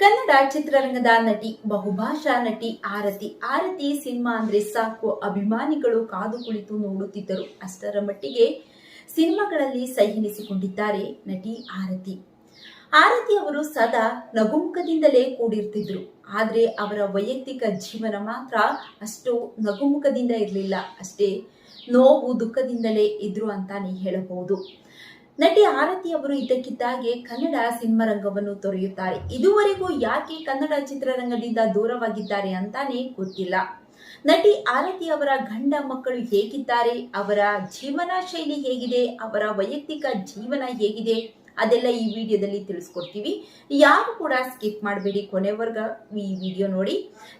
ಕನ್ನಡ ಚಿತ್ರರಂಗದ ನಟಿ, ಬಹುಭಾಷಾ ನಟಿ ಆರತಿ. ಆರತಿ ಸಿನಿಮಾ ಅಂದ್ರೆ ಸಾಕು ಅಭಿಮಾನಿಗಳು ಕಾದು ಕುಳಿತು ನೋಡುತ್ತಿದ್ದರು. ಅಷ್ಟರ ಮಟ್ಟಿಗೆ ಸಿನಿಮಾಗಳಲ್ಲಿ ಸಹಿನಿಸಿಕೊಂಡಿದ್ದಾರೆ ನಟಿ ಆರತಿ. ಆರತಿ ಅವರು ಸದಾ ನಗುಮುಖದಿಂದಲೇ ಕೂಡಿರ್ತಿದ್ರು. ಆದ್ರೆ ಅವರ ವೈಯಕ್ತಿಕ ಜೀವನ ಮಾತ್ರ ಅಷ್ಟು ನಗುಮುಖದಿಂದ ಇರಲಿಲ್ಲ. ಅಷ್ಟೇ ನೋವು ದುಃಖದಿಂದಲೇ ಇದ್ರು ಅಂತಾನೆ ಹೇಳಬಹುದು. ನಟಿ ಆರತಿ ಅವರು ಇದ್ದಕ್ಕಿದ್ದಾಗೆ ಕನ್ನಡ ಸಿನಿಮಾ ರಂಗವನ್ನು ತೊರೆಯುತ್ತಾರೆ. ಇದುವರೆಗೂ ಯಾಕೆ ಕನ್ನಡ ಚಿತ್ರರಂಗದಿಂದ ದೂರವಾಗಿದ್ದಾರೆ ಅಂತಾನೆ ಗೊತ್ತಿಲ್ಲ. ನಟಿ ಆರತಿ ಅವರ ಗಂಡ ಮಕ್ಕಳು ಹೇಗಿದ್ದಾರೆ? ಅವರ ಜೀವನ ಶೈಲಿ ಹೇಗಿದೆ? ಅವರ ವೈಯಕ್ತಿಕ ಜೀವನ ಹೇಗಿದೆ? ಅದೆಲ್ಲ ಈ ವಿಡಿಯೋದಲ್ಲಿ ತಿಳಿಸ್ಕೊಡ್ತೀವಿ. ಯಾರು ಕೂಡ ಸ್ಕಿಪ್ ಮಾಡಬೇಡಿ ಕೊನೆವರ್ಗ ಈ ವಿಡಿಯೋ ನೋಡಿ.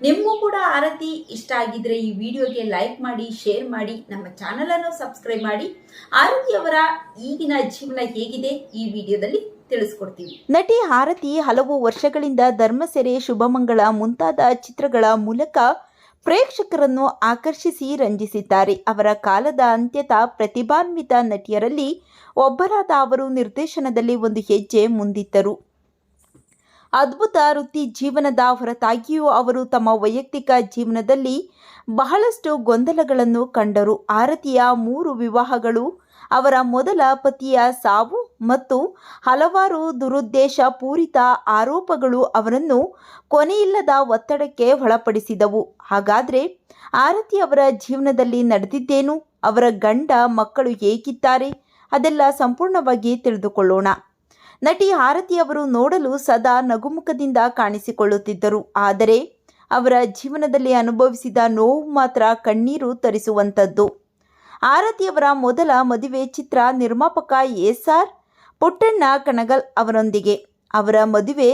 ನಿಮಗೂ ಕೂಡ ಆರತಿ ಇಷ್ಟ ಆಗಿದ್ರೆ ಈ ವಿಡಿಯೋಗೆ ಲೈಕ್ ಮಾಡಿ, ಶೇರ್ ಮಾಡಿ, ನಮ್ಮ ಚಾನಲ್ ಅನ್ನು ಸಬ್ಸ್ಕ್ರೈಬ್ ಮಾಡಿ. ಆರತಿಯವರ ಈಗಿನ ಜೀವನ ಹೇಗಿದೆ ಈ ವಿಡಿಯೋದಲ್ಲಿ ತಿಳಿಸ್ಕೊಡ್ತೀವಿ. ನಟಿ ಆರತಿ ಹಲವು ವರ್ಷಗಳಿಂದ ಧರ್ಮಸೆರೆ, ಶುಭಮಂಗಳ ಮುಂತಾದ ಚಿತ್ರಗಳ ಮೂಲಕ ಪ್ರೇಕ್ಷಕರನ್ನು ಆಕರ್ಷಿಸಿ ರಂಜಿಸಿದ್ದಾರೆ. ಅವರ ಕಾಲದ ಅಂತ್ಯತ ಪ್ರತಿಭಾನ್ವಿತ ನಟಿಯರಲ್ಲಿ ಒಬ್ಬರಾದ ಅವರು ನಿರ್ದೇಶನದಲ್ಲಿ ಒಂದು ಹೆಜ್ಜೆ ಮುಂದಿದ್ದರು. ಅದ್ಭುತ ವೃತ್ತಿ ಜೀವನದ ಹೊರತಾಗಿಯೂ ಅವರು ತಮ್ಮ ವೈಯಕ್ತಿಕ ಜೀವನದಲ್ಲಿ ಬಹಳಷ್ಟು ಗೊಂದಲಗಳನ್ನು ಕಂಡರು. ಆರತಿಯ ಮೂರು ವಿವಾಹಗಳು ಅವರ ಮೊದಲ ಪತಿಯ ಸಾವು ಮತ್ತು ಹಲವಾರು ದುರುದ್ದೇಶ ಪೂರಿತ ಆರೋಪಗಳು ಅವರನ್ನು ಕೊನೆಯಿಲ್ಲದ ಒತ್ತಡಕ್ಕೆ ಒಳಪಡಿಸಿದವು. ಹಾಗಾದರೆ ಆರತಿ ಅವರ ಜೀವನದಲ್ಲಿ ನಡೆದಿದ್ದೇನು? ಅವರ ಗಂಡ ಮಕ್ಕಳು ಹೇಗಿದ್ದಾರೆ? ಅದೆಲ್ಲ ಸಂಪೂರ್ಣವಾಗಿ ತಿಳಿದುಕೊಳ್ಳೋಣ. ನಟಿ ಆರತಿ ಅವರು ನೋಡಲು ಸದಾ ನಗುಮುಖದಿಂದ ಕಾಣಿಸಿಕೊಳ್ಳುತ್ತಿದ್ದರು. ಆದರೆ ಅವರ ಜೀವನದಲ್ಲಿ ಅನುಭವಿಸಿದ ನೋವು ಮಾತ್ರ ಕಣ್ಣೀರು ತರಿಸುವಂಥದ್ದು. ಆರತಿಯವರ ಮೊದಲ ಮದುವೆ ಚಿತ್ರ ನಿರ್ಮಾಪಕ ಎಸ್ ಆರ್ ಪುಟ್ಟಣ್ಣ ಕಣಗಲ್ ಅವರೊಂದಿಗೆ. ಅವರ ಮದುವೆ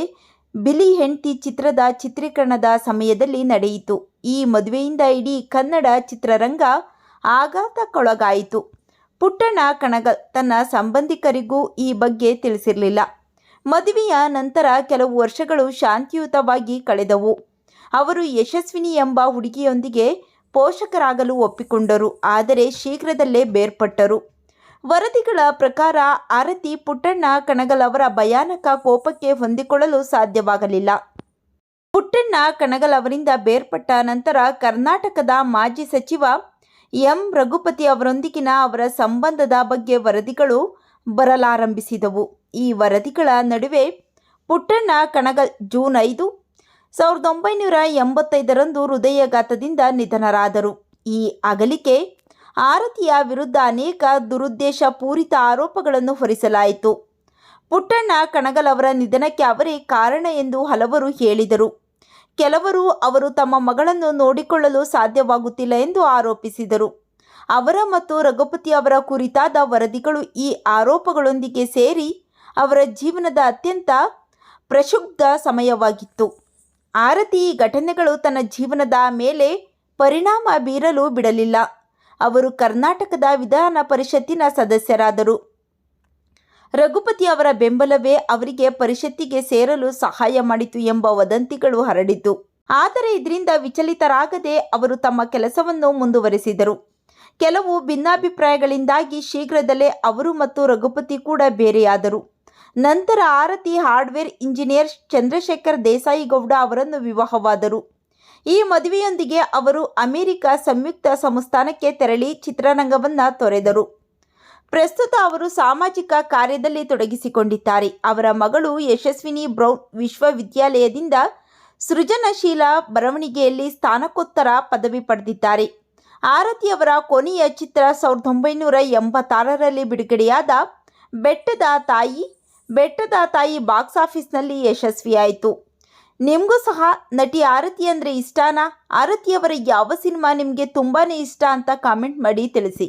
ಬಿಲಿ ಹೆಂಡತಿ ಚಿತ್ರದ ಚಿತ್ರೀಕರಣದ ಸಮಯದಲ್ಲಿ ನಡೆಯಿತು. ಈ ಮದುವೆಯಿಂದ ಇಡೀ ಕನ್ನಡ ಚಿತ್ರರಂಗ ಆಘಾತಕ್ಕೊಳಗಾಯಿತು. ಪುಟ್ಟಣ್ಣ ಕಣಗಲ್ ತನ್ನ ಸಂಬಂಧಿಕರಿಗೂ ಈ ಬಗ್ಗೆ ತಿಳಿಸಿರಲಿಲ್ಲ. ಮದುವೆಯ ನಂತರ ಕೆಲವು ವರ್ಷಗಳು ಶಾಂತಿಯುತವಾಗಿ ಕಳೆದವು. ಅವರು ಯಶಸ್ವಿನಿ ಎಂಬ ಹುಡುಗಿಯೊಂದಿಗೆ ಪೋಷಕರಾಗಲು ಒಪ್ಪಿಕೊಂಡರು, ಆದರೆ ಶೀಘ್ರದಲ್ಲೇ ಬೇರ್ಪಟ್ಟರು. ವರದಿಗಳ ಪ್ರಕಾರ ಆರತಿ ಪುಟ್ಟಣ್ಣ ಕಣಗಲ್ ಅವರ ಭಯಾನಕ ಕೋಪಕ್ಕೆ ಹೊಂದಿಕೊಳ್ಳಲು ಸಾಧ್ಯವಾಗಲಿಲ್ಲ. ಪುಟ್ಟಣ್ಣ ಕಣಗಲ್ ಅವರಿಂದ ಬೇರ್ಪಟ್ಟ ನಂತರ ಕರ್ನಾಟಕದ ಮಾಜಿ ಸಚಿವ ಎಂ. ರಘುಪತಿ ಅವರೊಂದಿಗಿನ ಅವರ ಸಂಬಂಧದ ಬಗ್ಗೆ ವರದಿಗಳು ಬರಲಾರಂಭಿಸಿದವು. ಈ ವರದಿಗಳ ನಡುವೆ ಪುಟ್ಟಣ್ಣ ಕಣಗಲ್ ಜೂನ್ ಐದು, ಸಾವಿರದ ಒಂಬೈನೂರ ಎಂಬತ್ತೈದರಂದು ಹೃದಯಘಾತದಿಂದ ನಿಧನರಾದರು. ಈ ಅಗಲಿಕೆ ಆರತಿಯ ವಿರುದ್ಧ ಅನೇಕ ದುರುದ್ದೇಶ ಪೂರಿತ ಆರೋಪಗಳನ್ನು ಹೊರಿಸಲಾಯಿತು. ಪುಟ್ಟಣ್ಣ ಕಣಗಲ್ ಅವರ ನಿಧನಕ್ಕೆ ಅವರೇ ಕಾರಣ ಎಂದು ಹಲವರು ಹೇಳಿದರು. ಕೆಲವರು ಅವರು ತಮ್ಮ ಮಗಳನ್ನು ನೋಡಿಕೊಳ್ಳಲು ಸಾಧ್ಯವಾಗುತ್ತಿಲ್ಲ ಎಂದು ಆರೋಪಿಸಿದರು. ಅವರ ಮತ್ತು ರಘುಪತಿ ಅವರ ಕುರಿತಾದ ವರದಿಗಳು ಈ ಆರೋಪಗಳೊಂದಿಗೆ ಸೇರಿ ಅವರ ಜೀವನದ ಅತ್ಯಂತ ಪ್ರಕ್ಷುಬ್ಧ ಸಮಯವಾಗಿತ್ತು. ಆರತಿ ಈ ಘಟನೆಗಳು ತನ್ನ ಜೀವನದ ಮೇಲೆ ಪರಿಣಾಮ ಬೀರಲು ಬಿಡಲಿಲ್ಲ. ಅವರು ಕರ್ನಾಟಕದ ವಿಧಾನ ಪರಿಷತ್ತಿನ ಸದಸ್ಯರಾದರು. ರಘುಪತಿ ಅವರ ಬೆಂಬಲವೇ ಅವರಿಗೆ ಪರಿಷತ್ತಿಗೆ ಸೇರಲು ಸಹಾಯ ಮಾಡಿತು ಎಂಬ ವದಂತಿಗಳು ಹರಡಿತು. ಆದರೆ ಇದರಿಂದ ವಿಚಲಿತರಾಗದೆ ಅವರು ತಮ್ಮ ಕೆಲಸವನ್ನು ಮುಂದುವರೆಸಿದರು. ಕೆಲವು ಭಿನ್ನಾಭಿಪ್ರಾಯಗಳಿಂದಾಗಿ ಶೀಘ್ರದಲ್ಲೇ ಅವರು ಮತ್ತು ರಘುಪತಿ ಕೂಡ ಬೇರೆಯಾದರು. ನಂತರ ಆರತಿ ಹಾರ್ಡ್ವೇರ್ ಇಂಜಿನಿಯರ್ ಚಂದ್ರಶೇಖರ್ ದೇಸಾಯಿಗೌಡ ಅವರನ್ನು ವಿವಾಹವಾದರು. ಈ ಮದುವೆಯೊಂದಿಗೆ ಅವರು ಅಮೆರಿಕ ಸಂಯುಕ್ತ ಸಂಸ್ಥಾನಕ್ಕೆ ತೆರಳಿ ಚಿತ್ರರಂಗವನ್ನು ತೊರೆದರು. ಪ್ರಸ್ತುತ ಅವರು ಸಾಮಾಜಿಕ ಕಾರ್ಯದಲ್ಲಿ ತೊಡಗಿಸಿಕೊಂಡಿದ್ದಾರೆ. ಅವರ ಮಗಳು ಯಶಸ್ವಿನಿ ಬ್ರೌನ್ ವಿಶ್ವವಿದ್ಯಾಲಯದಿಂದ ಸೃಜನಶೀಲ ಬರವಣಿಗೆಯಲ್ಲಿ ಸ್ಥಾನಕೋತ್ತರ ಪದವಿ ಪಡೆದಿದ್ದಾರೆ. ಆರತಿಯವರ ಕೊನೆಯ ಚಿತ್ರ ಸಾವಿರದ ಒಂಬೈನೂರ ಎಂಬತ್ತಾರರಲ್ಲಿ ಬಿಡುಗಡೆಯಾದ ಬೆಟ್ಟದ ತಾಯಿ ಬೆಟ್ಟದ ತಾಯಿ ಬಾಕ್ಸ್ ಆಫೀಸ್ನಲ್ಲಿ ಯಶಸ್ವಿಯಾಯಿತು. ನಿಮಗೂ ಸಹ ನಟಿ ಆರತಿ ಅಂದರೆ ಇಷ್ಟನಾ? ಆರತಿಯವರ ಯಾವ ಸಿನಿಮಾ ನಿಮಗೆ ತುಂಬಾ ಇಷ್ಟ ಅಂತ ಕಾಮೆಂಟ್ ಮಾಡಿ ತಿಳಿಸಿ.